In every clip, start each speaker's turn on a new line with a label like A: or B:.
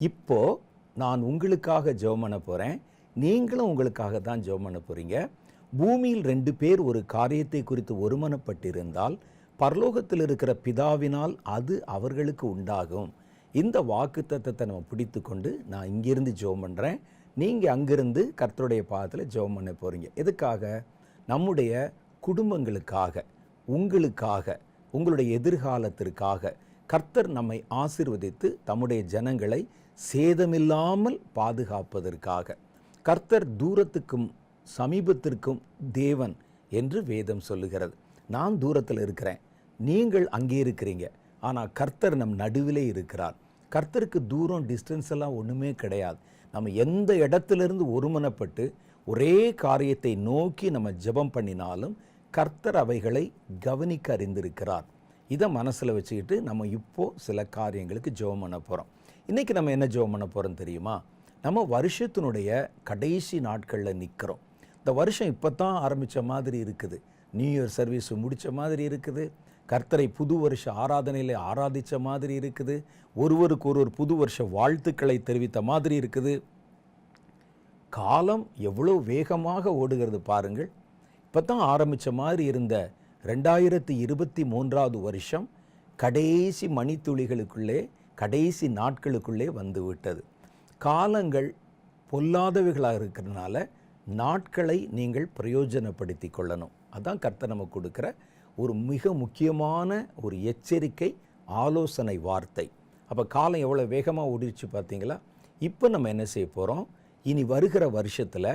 A: இப்போ நான் உங்களுக்காக ஜெபம் பண்ண போகிறேன் நீங்களும் உங்களுக்காக தான் ஜெபம் பண்ண போகிறீங்க பூமியில் ரெண்டு பேர் ஒரு காரியத்தை குறித்து ஒருமனப்பட்டிருந்தால் பரலோகத்தில் இருக்கிற பிதாவினால் அது அவர்களுக்கு உண்டாகும். இந்த வாக்கு தத்தத்தை நம்ம பிடித்து கொண்டு நான் இங்கிருந்து ஜெபம் பண்ணுறேன் நீங்கள் அங்கிருந்து கர்த்தருடைய பாதத்தில் ஜெபம் பண்ண போகிறீங்க எதுக்காக? நம்முடைய குடும்பங்களுக்காக உங்களுக்காக உங்களுடைய எதிர்காலத்திற்காக கர்த்தர் நம்மை ஆசிர்வதித்து தம்முடைய ஜனங்களை சேதமில்லாமல் பாதுகாப்பதற்காக. கர்த்தர் தூரத்துக்கும் சமீபத்திற்கும் தேவன் என்று வேதம் சொல்லுகிறது. நான் தூரத்தில் இருக்கிறேன். நீங்கள் அங்கே இருக்கிறீங்க. ஆனால் கர்த்தர் நம் நடுவிலே இருக்கிறார். கர்த்தருக்கு தூரம் டிஸ்டன்ஸ் எல்லாம் ஒன்றுமே கிடையாது. நம்ம எந்த இடத்துலேருந்து ஒருமனப்பட்டு ஒரே காரியத்தை நோக்கி நம்ம ஜெபம் பண்ணினாலும் கர்த்தர் அவைகளை கவனிக்க அறிந்திருக்கிறார். இதை மனசில் வச்சுக்கிட்டு நம்ம இப்போ சில காரியங்களுக்கு ஜெபம் பண்ண போகிறோம் இன்றைக்கி நம்ம என்ன ஜெபம் பண்ண போகிறோம் தெரியுமா? நம்ம வருஷத்தினுடைய கடைசி நாட்களில் நிற்கிறோம் இந்த வருஷம் இப்போ தான் ஆரம்பித்த மாதிரி இருக்குது. நியூ இயர் சர்வீஸ் முடித்த மாதிரி இருக்குது. கர்த்தரை புது வருஷ ஆராதனையில் ஆராதித்த மாதிரி இருக்குது. ஒருவருக்கு ஒருவர் புது வருஷ வாழ்த்துக்களை தெரிவித்த மாதிரி இருக்குது. காலம் எவ்வளோ வேகமாக ஓடுகிறது பாருங்கள். இப்போ தான் ஆரம்பித்த மாதிரி இருந்த ரெண்டாயிரத்தி இருபத்தி மூன்றாவது வருஷம் கடைசி மணித்துளிகளுக்குள்ளே கடைசி நாட்களுக்குள்ளே வந்து விட்டது காலங்கள் பொல்லாதவைகளாக இருக்கிறதுனால நாட்களை நீங்கள் பிரயோஜனப்படுத்தி கொள்ளணும். அதான் கர்த்தர் நமக்கு கொடுக்குற ஒரு மிக முக்கியமான ஒரு எச்சரிக்கை ஆலோசனை வார்த்தை. அப்போ காலம் எவ்வளோ வேகமாக ஓடிடுச்சு பார்த்தீங்களா? இப்போ நம்ம என்ன செய்ய போகிறோம் இனி வருகிற வருஷத்தில்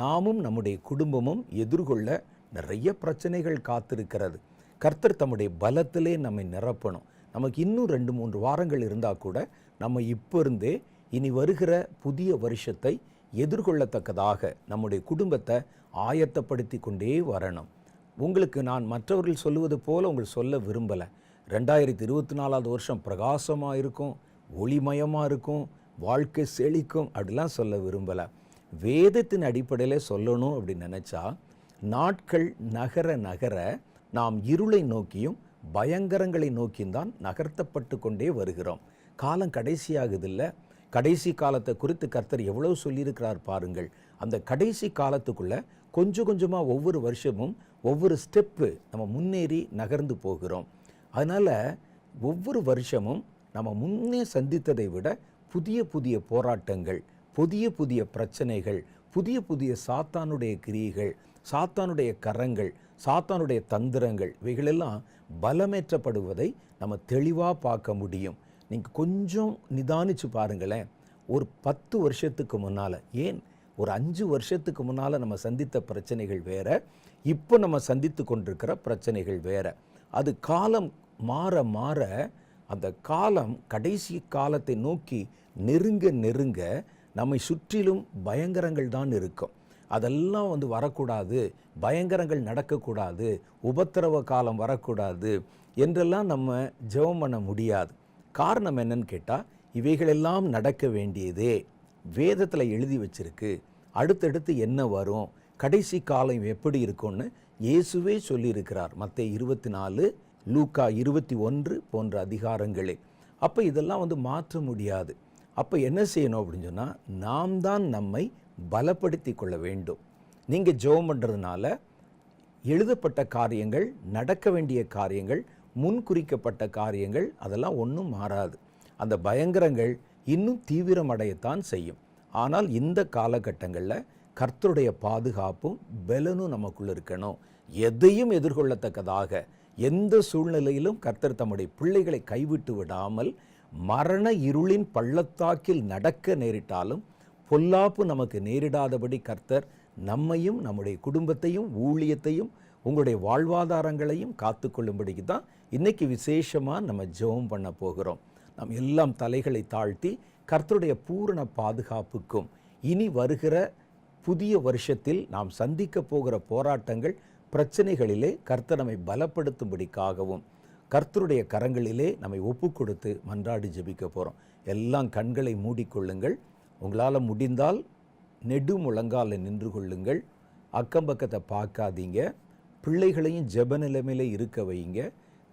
A: நாமும் நம்முடைய குடும்பமும் எதிர்கொள்ள நிறைய பிரச்சனைகள் காத்திருக்கிறது. கர்த்தர் தம்முடைய பலத்திலே நம்மை நிரப்பணும். நமக்கு இன்னும் ரெண்டு மூன்று வாரங்கள் இருந்தால் கூட நம்ம இப்போ இருந்தே இனி வருகிற புதிய வருஷத்தை எதிர்கொள்ளத்தக்கதாக நம்முடைய குடும்பத்தை ஆயத்தப்படுத்தி கொண்டே வரணும். உங்களுக்கு நான் மற்றவர்கள் சொல்லுவது போல் உங்களுக்கு சொல்ல விரும்பலை. ரெண்டாயிரத்தி இருபத்தி நாலாவது வருஷம் பிரகாசமாக இருக்கும் ஒளிமயமாக இருக்கும் வாழ்க்கை செழிக்கும் அப்படிலாம் சொல்ல விரும்பலை. வேதத்தின் அடிப்படையில் சொல்லணும் அப்படின்னு நினச்சா நாட்கள் நகர நகர நாம் இருளை நோக்கியும் பயங்கரங்களை நோக்கிந்தான் நகர்த்தப்பட்டு கொண்டே வருகிறோம். காலம் கடைசியாகுதில்ல. கடைசி காலத்தை குறித்து கர்த்தர் எவ்வளவு சொல்லியிருக்கிறார் பாருங்கள். அந்த கடைசி காலத்துக்குள்ளே கொஞ்சம் கொஞ்சமாக ஒவ்வொரு வருஷமும் ஒவ்வொரு ஸ்டெப்பு நம்ம முன்னேறி நகர்ந்து போகிறோம். அதனால் ஒவ்வொரு வருஷமும் நம்ம முன்னே சந்தித்ததை விட புதிய புதிய போராட்டங்கள் புதிய புதிய பிரச்சனைகள் புதிய புதிய சாத்தானுடைய கிரியைகள் சாத்தானுடைய கரங்கள் சாத்தானுடைய தந்திரங்கள் இவைகளெல்லாம் பலமேற்றப்படுவதை நம்ம தெளிவாக பார்க்க முடியும். நீங்கள் கொஞ்சம் நிதானித்து பாருங்களேன். ஒரு பத்து வருஷத்துக்கு முன்னால் ஏன்? ஒரு அஞ்சு வருஷத்துக்கு முன்னால் நம்ம சந்தித்த பிரச்சனைகள் வேறு இப்போ நம்ம சந்தித்து கொண்டிருக்கிற பிரச்சனைகள் வேற. அது காலம் மாற மாற அந்த காலம் கடைசி காலத்தை நோக்கி நெருங்க நெருங்க நம்மை சுற்றிலும் பயங்கரங்கள் தான் இருக்கும். அதெல்லாம் வந்து வரக்கூடாது. பயங்கரங்கள் நடக்கக்கூடாது. உபத்திரவ காலம் வரக்கூடாது என்றெல்லாம் நம்ம ஜெபம் பண்ண முடியாது. காரணம் என்னன்னு கேட்டால் இவைகளெல்லாம் நடக்க வேண்டியதே. வேதத்தில் எழுதி வச்சிருக்கு. அடுத்தடுத்து என்ன வரும்? கடைசி காலம் எப்படி இருக்கும்னு இயேசுவே சொல்லியிருக்கிறார். மற்ற இருபத்தி நாலு லூக்கா இருபத்தி ஒன்று போன்ற அதிகாரங்களே. அப்போ இதெல்லாம் வந்து மாற்ற முடியாது. அப்போ என்ன செய்யணும் அப்படின்னு சொன்னால் நாம் தான் நம்மை பலப்படுத்தி கொள்ள வேண்டும். நீங்கள் ஜெபம் பண்ணுறதுனால எழுதப்பட்ட காரியங்கள் நடக்க வேண்டிய காரியங்கள் முன்குறிக்கப்பட்ட காரியங்கள் அதெல்லாம் ஒன்றும் மாறாது. அந்த பயங்கரங்கள் இன்னும் தீவிரமடையத்தான் செய்யும். ஆனால் இந்த காலகட்டங்களில் கர்த்தருடைய பாதுகாப்பும் பலனும் நமக்குள்ளே இருக்கணும். எதையும் எதிர்கொள்ளத்தக்கதாக எந்த சூழ்நிலையிலும் கர்த்தர் தம்முடைய பிள்ளைகளை கைவிட்டு விடாமல் மரண இருளின் பள்ளத்தாக்கில் நடக்க நேரிட்டாலும் பொல்லாப்பு நமக்கு நேரிடாதபடி கர்த்தர் நம்மையும் நம்முடைய குடும்பத்தையும் ஊழியத்தையும் உங்களுடைய வாழ்வாதாரங்களையும் காத்துக்கொள்ளும்படிக்கு தான் இன்னைக்கு விசேஷமாக நம்ம ஜெபம் பண்ண போகிறோம். நாம் எல்லாம் தலைகளை தாழ்த்தி கர்த்தருடைய பூரண பாதுகாப்புக்கும் இனி வருகிற புதிய வருஷத்தில் நாம் சந்திக்க போகிற போராட்டங்கள் பிரச்சனைகளிலே கர்த்தர் நம்மை பலப்படுத்தும்படிக்காகவும் கர்த்தருடைய கரங்களிலே நம்மை ஒப்பு கொடுத்து மன்றாடி ஜெபிக்க போகிறோம் எல்லாம் கண்களை மூடிக்கொள்ளுங்கள். உங்களால் முடிந்தால் நெடு முழங்கால நின்று கொள்ளுங்கள். அக்கம் பக்கத்தை பார்க்காதீங்க. பிள்ளைகளையும் ஜெப நிலைமையில் இருக்க வைங்க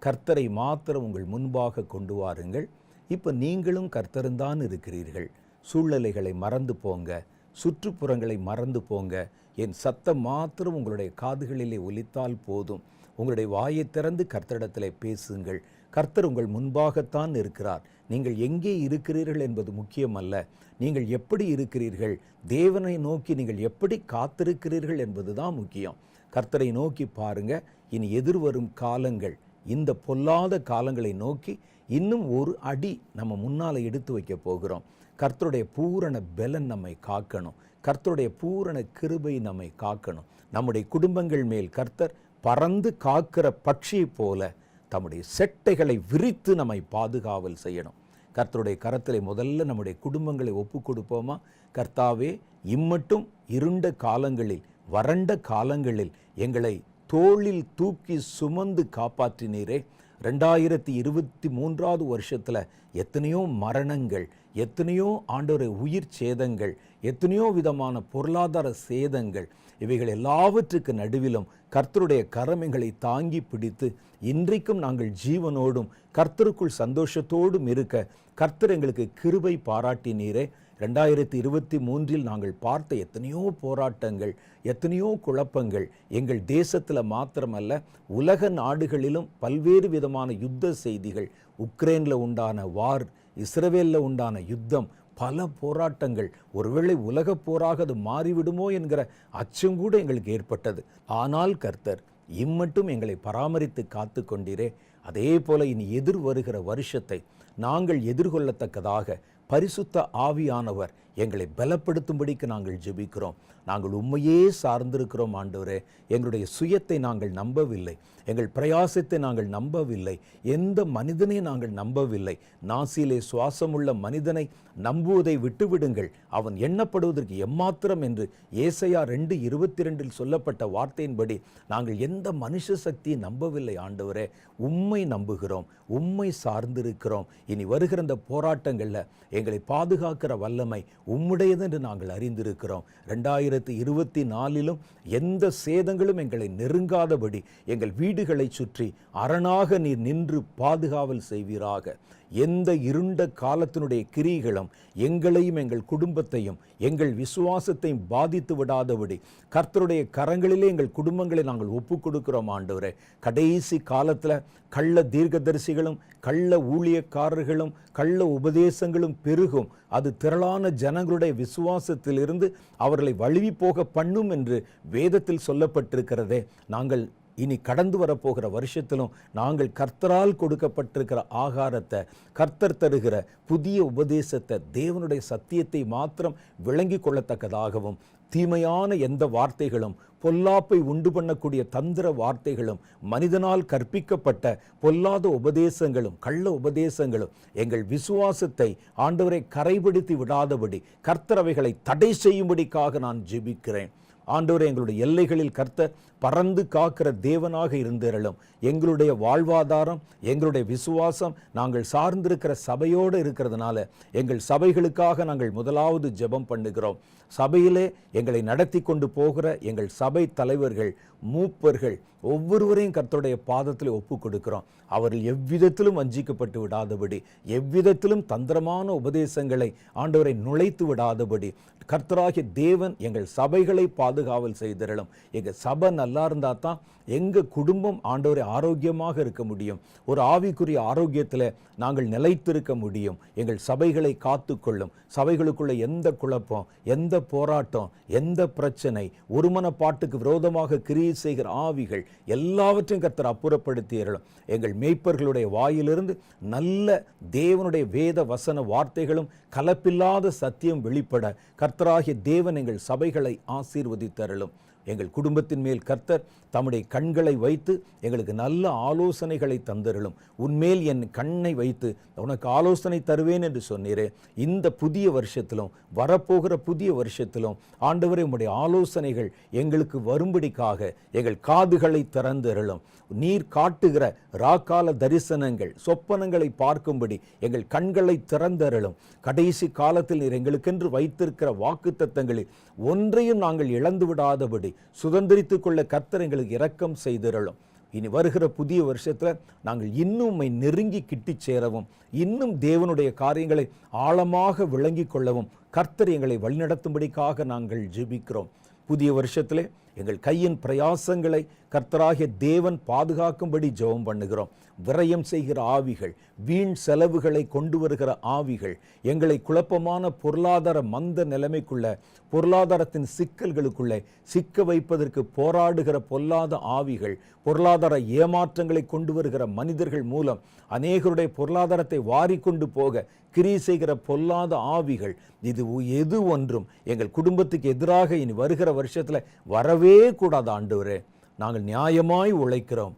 A: கர்த்தரை மாத்திரம் உங்கள் முன்பாக கொண்டு வாருங்கள். இப்போ நீங்களும் கர்த்தருந்தான் இருக்கிறீர்கள். சூழ்நிலைகளை மறந்து போங்க. சுற்றுப்புறங்களை மறந்து போங்க. என் சத்தம் மாத்திரம் உங்களுடைய காதுகளிலே ஒலித்தால் போதும். உங்களுடைய வாயை திறந்து கர்த்தரிடத்தில் பேசுங்கள். கர்த்தர் உங்கள் முன்பாகத்தான் இருக்கிறார். நீங்கள் எங்கே இருக்கிறீர்கள் என்பது முக்கியமல்ல. நீங்கள் எப்படி இருக்கிறீர்கள்? தேவனை நோக்கி நீங்கள் எப்படி காத்திருக்கிறீர்கள் என்பதுதான் முக்கியம். கர்த்தரை நோக்கி பாருங்க. இனி எதிர்வரும் காலங்கள் இந்த பொல்லாத காலங்களை நோக்கி இன்னும் ஒரு அடி நம்ம முன்னால் எடுத்து வைக்க போகிறோம். கர்த்தருடைய பூரண பலன் நம்மை காக்கணும். கர்த்தருடைய பூரண கிருபை நம்மை காக்கணும். நம்முடைய குடும்பங்கள் மேல் கர்த்தர் பறந்து காக்கிற பட்சியைப் போல தம்முடைய செட்டைகளை விரித்து நம்மை பாதுகாவல் செய்யணும். கர்த்தருடைய கரத்திலே முதல்ல நம்முடைய குடும்பங்களை ஒப்பு கொடுப்போமா? கர்த்தாவே இம்மட்டும் இருண்ட காலங்களில் வறண்ட காலங்களில் எங்களை தோளில் தூக்கி சுமந்து காப்பாற்றினீரே. ரெண்டாயிரத்தி இருபத்தி மூன்றாவது வருஷத்தில் எத்தனையோ மரணங்கள் எத்தனையோ ஆண்டோரை உயிர் சேதங்கள் எத்தனையோ விதமான பொருளாதார சேதங்கள் இவைகள் எல்லாவற்றுக்கு நடுவிலும் கர்த்தருடைய கரமைகளை தாங்கி பிடித்து இன்றைக்கும் நாங்கள் ஜீவனோடும் கர்த்தருக்குள் சந்தோஷத்தோடும் இருக்க கர்த்தர் எங்களுக்கு கிருபை பாராட்டினீரே. ரெண்டாயிரத்தி இருபத்தி மூன்றில் நாங்கள் பார்த்த எத்தனையோ போராட்டங்கள் எத்தனையோ குழப்பங்கள் எங்கள் தேசத்தில் மாத்திரமல்ல உலக நாடுகளிலும் பல்வேறு விதமான யுத்த செய்திகள் உக்ரைனில் உண்டான வார் இஸ்ரவேலில் உண்டான யுத்தம் பல போராட்டங்கள் ஒருவேளை உலகப் போராக அது மாறிவிடுமோ என்கிற அச்சம் கூட எங்களுக்கு ஏற்பட்டது. ஆனால் கர்த்தர் இம்மட்டும் எங்களை பராமரித்து காத்து கொண்டீரே அதே போல இனி எதிர் வருகிற வருஷத்தை நாங்கள் எதிர்கொள்ளத்தக்கதாக பரிசுத்த ஆவியானவர். எங்களை பலப்படுத்தும்படிக்கு நாங்கள் ஜெபிக்கிறோம். நாங்கள் உண்மையே சார்ந்திருக்கிறோம் ஆண்டவரே. எங்களுடைய சுயத்தை நாங்கள் நம்பவில்லை. எங்கள் பிரயாசத்தை நாங்கள் நம்பவில்லை. எந்த மனிதனை நாங்கள் நம்பவில்லை. நாசியிலே சுவாசமுள்ள மனிதனை நம்புவதை விட்டுவிடுங்கள். அவன் எண்ணப்படுவதற்கு எம்மாத்திரம் என்று ஏசையா ரெண்டு இருபத்தி ரெண்டில் சொல்லப்பட்ட வார்த்தையின்படி நாங்கள் எந்த மனுஷ சக்தியை நம்பவில்லை ஆண்டவரே. உம்மை நம்புகிறோம். உம்மை சார்ந்திருக்கிறோம். இனி வருகிற இந்த போராட்டங்களில் எங்களை பாதுகாக்கிற வல்லமை உம்முடையது என்று நாங்கள் அறிந்திருக்கிறோம். ரெண்டாயிரத்தி இருபத்தி நாலிலும் எந்த சேதங்களும் எங்களை நெருங்காதபடி எங்கள் வீடுகளை சுற்றி அரணாக நீர் நின்று பாதுகாவல் செய்வீராக. எந்த இருண்ட காலத்தினுடைய கிரிகளும் எங்களையும் எங்கள் குடும்பத்தையும் எங்கள் விசுவாசத்தையும் பாதித்து விடாதபடி கர்த்தருடைய கரங்களிலே எங்கள் குடும்பங்களை நாங்கள் ஒப்பு கொடுக்கிறோம் ஆண்டவரே. கடைசி காலத்தில் கள்ள தீர்க்கதரிசிகளும் கள்ள ஊழியக்காரர்களும் கள்ள உபதேசங்களும் பெருகும். அது திரளான ஜனங்களுடைய விசுவாசத்திலிருந்து அவர்களை வழுவி போக பண்ணும் என்று வேதத்தில் சொல்லப்பட்டிருக்கிறதே. நாங்கள் இனி கடந்து வரப்போகிற வருஷத்திலும் நாங்கள் கர்த்தரால் கொடுக்கப்பட்டிருக்கிற ஆகாரத்தை கர்த்தர் தருகிற புதிய உபதேசத்தை தேவனுடைய சத்தியத்தை மாத்திரம் விளங்கி கொள்ளத்தக்கதாகவும் தீமையான எந்த வார்த்தைகளும் பொல்லாப்பை உண்டு பண்ணக்கூடிய தந்திர வார்த்தைகளும் மனிதனால் கற்பிக்கப்பட்ட பொல்லாத உபதேசங்களும் கள்ள உபதேசங்களும் எங்கள் விசுவாசத்தை ஆண்டவரை கரைபடுத்தி விடாதபடி கர்த்தரவைகளை தடை செய்யும்படிக்காக நான் ஜெபிக்கிறேன். ஆண்டவரே எங்களுடைய எல்லைகளில் கர்த்த பறந்து காக்கிற தேவனாக இருந்திரலும் எங்களுடைய வாழ்வாதாரம் எங்களுடைய விசுவாசம் நாங்கள் சார்ந்திருக்கிற சபையோடு இருக்கிறதுனால எங்கள் சபைகளுக்காக நாங்கள் முதலாவது ஜெபம் பண்ணுகிறோம். சபையிலே எங்களை நடத்தி கொண்டு போகிற எங்கள் சபை தலைவர்கள் மூப்பர்கள் ஒவ்வொருவரையும் கர்த்தருடைய பாதத்தில் ஒப்பு கொடுக்கிறோம் அவர்கள் எவ்விதத்திலும் வஞ்சிக்கப்பட்டு விடாதபடி எவ்விதத்திலும் தந்திரமான உபதேசங்களை ஆண்டவரை நுழைத்து விடாதபடி கர்த்தராகிய தேவன் எங்கள் சபைகளை பாதுகாவல் செய்திரலும் எங்கள் சபை நல்லா இருந்தால் தான் எங்கள் குடும்பம் ஆண்டவரை ஆரோக்கியமாக இருக்க முடியும்? ஒரு ஆவிக்குரிய ஆரோக்கியத்தில் நாங்கள் நிலைத்திருக்க முடியும். எங்கள் சபைகளை காத்துக்கொள்ளும். சபைகளுக்குள்ள எந்த குழப்பம் எந்த போராட்டம் எந்த பிரச்சனை ஒருமனப்பாட்டுக்கு விரோதமாக கிரியை செய்கிற ஆவிகள் எல்லாவற்றையும் கர்த்தர் அப்புறப்படுத்தியர்களும் எங்கள் மேய்ப்பர்களுடைய வாயிலிருந்து நல்ல தேவனுடைய வேத வசன வார்த்தைகளும் கலப்பில்லாத சத்தியம் வெளிப்பட கர்த்தராகிய தேவன் எங்கள் சபைகளை ஆசீர்வதித்தருளும். எங்கள் குடும்பத்தின் மேல் கர்த்தர் தம்முடைய கண்களை வைத்து எங்களுக்கு நல்ல ஆலோசனைகளை தந்தருளும். உன்மேல் என் கண்ணை வைத்து உனக்கு ஆலோசனை தருவேன் என்று சொன்னீரே. இந்த புதிய வருஷத்திலும் வரப்போகிற புதிய வருஷத்திலும் ஆண்டவரே உம்முடைய ஆலோசனைகள் எங்களுக்கு வரும்படிக்காக எங்கள் காதுகளை திறந்தருளும். நீர் காட்டுகிற ராக்கால தரிசனங்கள் சொப்பனங்களை பார்க்கும்படி எங்கள் கண்களை திறந்தருளும். கடைசி காலத்தில் நீர் எங்களுக்கென்று வைத்திருக்கிற வாக்குத்தத்தங்களில் ஒன்றையும் நாங்கள் இழந்து விடாதபடி சுதந்திரித்து கொள்ள கர்த்தர் எங்களுக்கு இரக்கம் செய்திரளும். இனி வருகிற புதிய வருஷத்தில் நாங்கள் இன்னும் உம்மை நெருங்கி கிட்டி சேரவும் இன்னும் தேவனுடைய காரியங்களை ஆழமாக விளங்கி கொள்ளவும் கர்த்தர் எங்களை வழிநடத்தும்படிக்காக நாங்கள் ஜெபிக்கிறோம். புதிய வருஷத்திலே எங்கள் கையின் பிரயாசங்களை கர்த்தராகிய தேவன் பாதுகாக்கும்படி ஜெபம் பண்ணுகிறோம். விரயம் செய்கிற ஆவிகள் வீண் செலவுகளை கொண்டு வருகிற ஆவிகள் எங்களை குழப்பமான பொருளாதார மந்த நிலைமைக்குள்ள பொருளாதாரத்தின் சிக்கல்களுக்குள்ளே சிக்க வைப்பதற்கு போராடுகிற பொல்லாத ஆவிகள் பொருளாதார ஏமாற்றங்களை கொண்டு வருகிற மனிதர்கள் மூலம் அநேகருடைய பொருளாதாரத்தை வாரிக்கொண்டு போக கிரி செய்கிற பொல்லாத ஆவிகள் இது எது ஒன்றும் எங்கள் குடும்பத்துக்கு எதிராக இனி வருகிற வருஷத்தில் வரவே கூடாது ஆண்டவரே நாங்கள் நியாயமாய் உழைக்கிறோம்.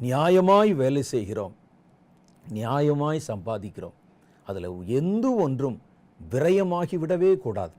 A: நியாயமாய் வேலை செய்கிறோம். நியாயமாய் சம்பாதிக்கிறோம். அதில் எந்த ஒன்றும் விரயமாகி விடவே கூடாது.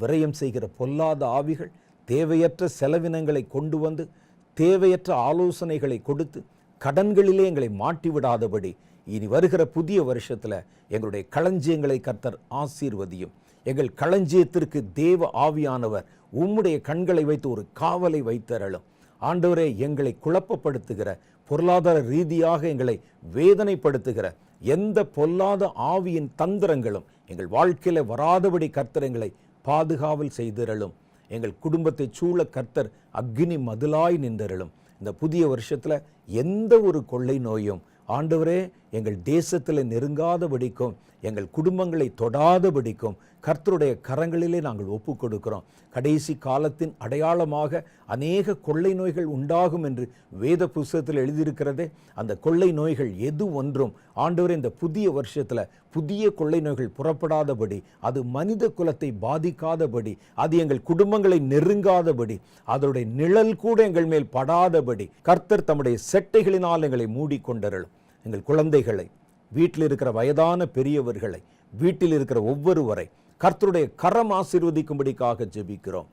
A: விரயம் செய்கிற பொல்லாத ஆவிகள் தேவையற்ற செலவினங்களை கொண்டு வந்து தேவையற்ற ஆலோசனைகளை கொடுத்து கடன்களிலே எங்களை மாட்டி விடாதபடி இனி வருகிற புதிய வருஷத்தில் எங்களுடைய களஞ்சியங்களை கர்த்தர் ஆசீர்வதியும். எங்கள் களஞ்சியத்திற்கு தேவ ஆவியானவர் உம்முடைய கண்களை வைத்து ஒரு காவலை வைத்தரலும். ஆண்டவரே எங்களை குழப்பப்படுத்துகிற பொருளாதார ரீதியாக எங்களை வேதனைப்படுத்துகிற எந்த பொல்லாத ஆவியின் தந்திரங்களும் எங்கள் வாழ்க்கையில் வராதபடி கர்த்தர் எங்களை பாதுகாவல் செய்திரலும். எங்கள் குடும்பத்தை சூழ கர்த்தர் அக்னி மதிலாய் நின்றரலும். இந்த புதிய வருஷத்தில் எந்த ஒரு கொள்ளை நோயும் ஆண்டவரே எங்கள் தேசத்தில் நெருங்காதபடிக்கும் எங்கள் குடும்பங்களை தொடாதபடிக்கும் கர்த்தருடைய கரங்களிலே நாங்கள் ஒப்பு கொடுக்கிறோம் கடைசி காலத்தின் அடையாளமாக அநேக கொள்ளை நோய்கள் உண்டாகும் என்று வேத புஸ்தகத்தில் எழுதியிருக்கிறதே. அந்த கொள்ளை நோய்கள் எது ஒன்றும் ஆண்டவர் இந்த புதிய வருஷத்தில் புதிய கொள்ளை நோய்கள் புறப்படாதபடி அது மனித குலத்தை பாதிக்காதபடி அது எங்கள் குடும்பங்களை நெருங்காதபடி அதனுடைய நிழல் கூட எங்கள் மேல் படாதபடி கர்த்தர் தம்முடைய செட்டைகளினால் எங்களை மூடிக்கொண்டருளும். எங்கள் குழந்தைகளை வீட்டில் இருக்கிற வயதான பெரியவர்களை வீட்டில் இருக்கிற ஒவ்வொருவரை கர்த்தருடைய கரம் ஆசீர்வதிக்கும்படிக்காக ஜெபிக்கிறோம்.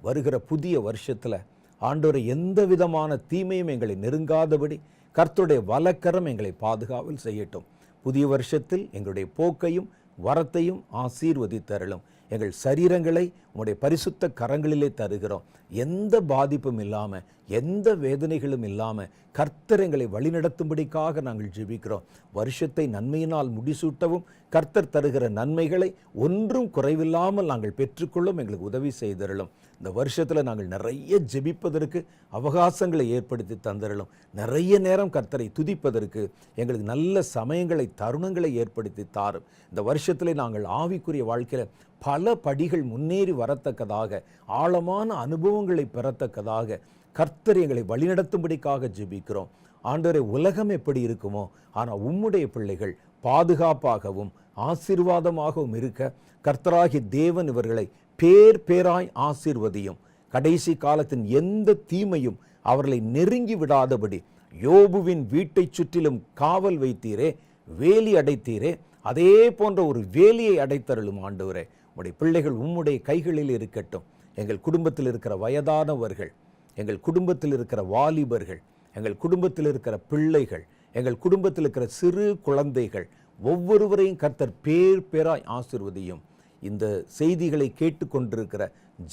A: வருகிற புதிய வருஷத்தில் ஆண்டோரை எந்த விதமான தீமையும் எங்களை நெருங்காதபடி கர்த்தருடைய வலக்கரம் எங்களை பாதுகாவல் செய்யட்டும். புதிய வருஷத்தில் எங்களுடைய போக்கையும் வரத்தையும் ஆசீர்வதித்தருளும். எங்கள் சரீரங்களை உங்களுடைய பரிசுத்த கரங்களிலே தருகிறோம். எந்த பாதிப்பும் இல்லாமல் எந்த வேதனைகளும் இல்லாமல் கர்த்தர் எங்களை வழிநடத்தும்படிக்காக நாங்கள் ஜெபிக்கிறோம். வருஷத்தை நன்மையினால் முடிசூட்டவும் கர்த்தர் தருகிற நன்மைகளை ஒன்றும் குறைவில்லாமல் நாங்கள் பெற்றுக்கொள்ளும் எங்களுக்கு உதவி செய்தருளும். இந்த வருஷத்தில் நாங்கள் நிறைய ஜெபிப்பதற்கு அவகாசங்களை ஏற்படுத்தி தந்தருளும். நிறைய நேரம் கர்த்தரை துதிப்பதற்கு எங்களுக்கு நல்ல சமயங்களை தருணங்களை ஏற்படுத்தி தாரும். இந்த வருஷத்தில் நாங்கள் ஆவிக்குரிய வாழ்க்கையில் பல படிகள் முன்னேறி வரத்தக்கதாக ஆழமான அனுபவம் அனுபவங்களை பெறத்தக்கதாக கர்த்தர் எங்களை வழிநடத்தும்படிக்காக ஜெபிக்கிறோம். ஆண்டவரை உலகம் எப்படி இருக்குமோ ஆனால் உம்முடைய பிள்ளைகள் பாதுகாப்பாகவும் ஆசீர்வாதமாகவும் இருக்க கர்த்தராகி தேவன் இவர்களை பேர் பேராய் ஆசீர்வதியும் கடைசி காலத்தின் எந்த தீமையும் அவர்களை நெருங்கி விடாதபடி யோபுவின் வீட்டை சுற்றிலும் காவல் வைத்தீரே வேலி அடைத்தீரே அதே போன்ற ஒரு வேலியை அடைத்தருளும் ஆண்டவரே. உடைய பிள்ளைகள் உம்முடைய கைகளில் இருக்கட்டும். எங்கள் குடும்பத்தில் இருக்கிற வயதானவர்கள் எங்கள் குடும்பத்தில் இருக்கிற வாலிபர்கள் எங்கள் குடும்பத்தில் இருக்கிற பிள்ளைகள் எங்கள் குடும்பத்தில் இருக்கிற சிறு குழந்தைகள் ஒவ்வொருவரையும் கர்த்தர் பேர் பேராய் ஆசிர்வதியும். இந்த செய்திகளை கேட்டுக்கொண்டிருக்கிற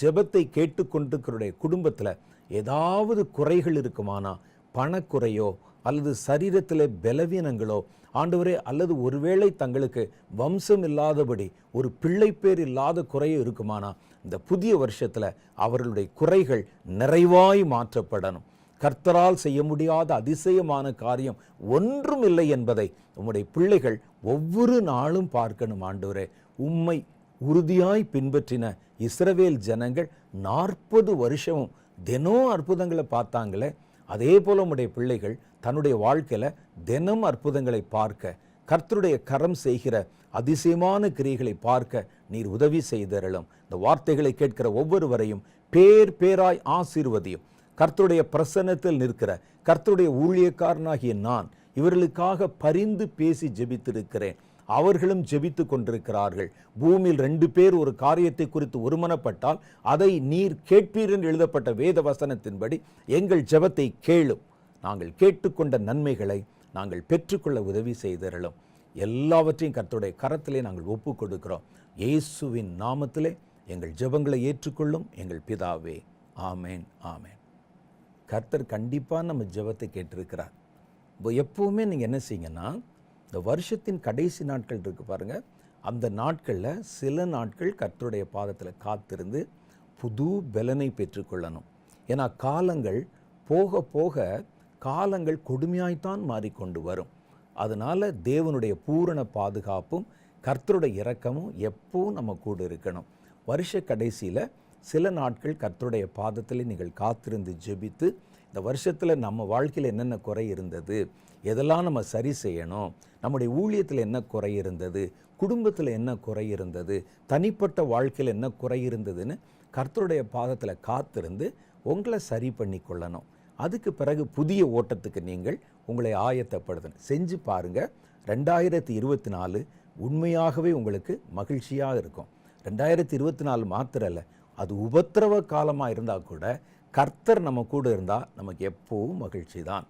A: ஜெபத்தை கேட்டுக்கொண்டிருக்கிறோடைய குடும்பத்தில் ஏதாவது குறைகள் இருக்குமானா பணக்குறையோ அல்லது சரீரத்தில் பலவீனங்களோ ஆண்டவரே அல்லது ஒருவேளை தங்களுக்கு வம்சம் இல்லாதபடி ஒரு பிள்ளை பேர் இல்லாத குறையோ இருக்குமானா இந்த புதிய வருஷத்தில் அவர்களுடைய குறைகள் நிறைவாய் மாற்றப்படணும். கர்த்தரால் செய்ய முடியாத அதிசயமான காரியம் ஒன்றும் இல்லை என்பதை உம்முடைய பிள்ளைகள் ஒவ்வொரு நாளும் பார்க்கணும் ஆண்டவரே. உம்மை உறுதியாய் பின்பற்றின இஸ்ரவேல் ஜனங்கள் நாற்பது வருஷமும் தினம் அற்புதங்களை பார்த்தாங்களே. அதே போல உம்முடைய பிள்ளைகள் தன்னுடைய வாழ்க்கையில் தினம் அற்புதங்களை பார்க்க கர்த்தருடைய கரம் செய்கிற அதிசயமான கிரியைகளை பார்க்க நீர் உதவி செய்தரலும் இந்த வார்த்தைகளை கேட்கிற ஒவ்வொருவரையும் பேர் பேராய் ஆசீர்வதியும். கர்த்தருடைய பிரசன்னத்தில் நிற்கிற கர்த்தருடைய ஊழியக்காரனாகிய நான் இவர்களுக்காக பரிந்து பேசி ஜெபித்திருக்கிறேன். அவர்களும் ஜெபித்து கொண்டிருக்கிறார்கள். பூமியில் ரெண்டு பேர் ஒரு காரியத்தை குறித்து ஒருமனப்பட்டால் அதை நீர் கேட்பீர் என்று எழுதப்பட்ட வேத வசனத்தின்படி எங்கள் ஜெபத்தை கேளும். நாங்கள் கேட்டுக்கொண்ட நன்மைகளை நாங்கள் பெற்றுக்கொள்ள உதவி செய்தரலும் எல்லாவற்றையும் கர்த்தருடைய கரத்திலே நாங்கள் ஒப்பு கொடுக்கிறோம் இயேசுவின் நாமத்திலே எங்கள் ஜெபங்களை ஏற்றுக்கொள்ளும் எங்கள் பிதாவே. ஆமேன் ஆமேன். கர்த்தர் கண்டிப்பாக நம்ம ஜெபத்தை கேட்டிருக்கிறார். இப்போ எப்போவுமே நீங்கள் என்ன செய்யுங்கன்னா இந்த வருஷத்தின் கடைசி நாட்கள் இருக்குது பாருங்க. அந்த நாட்களில் சில நாட்கள் கர்த்தருடைய பாதத்தில் காத்திருந்து புது பலனை பெற்றுக்கொள்ளணும். ஏன்னா காலங்கள் போக போக காலங்கள் கொடுமையாய்த்தான் மாறிக்கொண்டு வரும். அதனால் தேவனுடைய பூரண பாதுகாப்பும் கர்த்தருடைய இரக்கமும் எப்பவும் நம்ம கூட இருக்கணும். வருஷ கடைசியில் சில நாட்கள் கர்த்தருடைய பாதத்தில் நீங்கள் காத்திருந்து ஜெபித்து இந்த வருஷத்தில் நம்ம வாழ்க்கையில் என்னென்ன குறை இருந்தது எதெல்லாம் நம்ம சரி செய்யணும் நம்முடைய ஊழியத்தில் என்ன குறை இருந்தது குடும்பத்தில் என்ன குறை இருந்தது தனிப்பட்ட வாழ்க்கையில் என்ன குறை இருந்ததுன்னு கர்த்தருடைய பாதத்தில் காத்திருந்து உங்களை சரி பண்ணி கொள்ளணும் அதுக்கு பிறகு புதிய ஓட்டத்துக்கு நீங்கள் உங்களை ஆயத்தப்படுத்தணும். செஞ்சு பாருங்கள் ரெண்டாயிரத்தி இருபத்தி நாலு உண்மையாகவே உங்களுக்கு மகிழ்ச்சியாக இருக்கும். ரெண்டாயிரத்தி இருபத்தி நாலு மாத்திரம் இல்லை அது உபத்திரவ காலமாக இருந்தால் கூட கர்த்தர் நம்ம கூட இருந்தால் நமக்கு எப்போவும் மகிழ்ச்சி தான்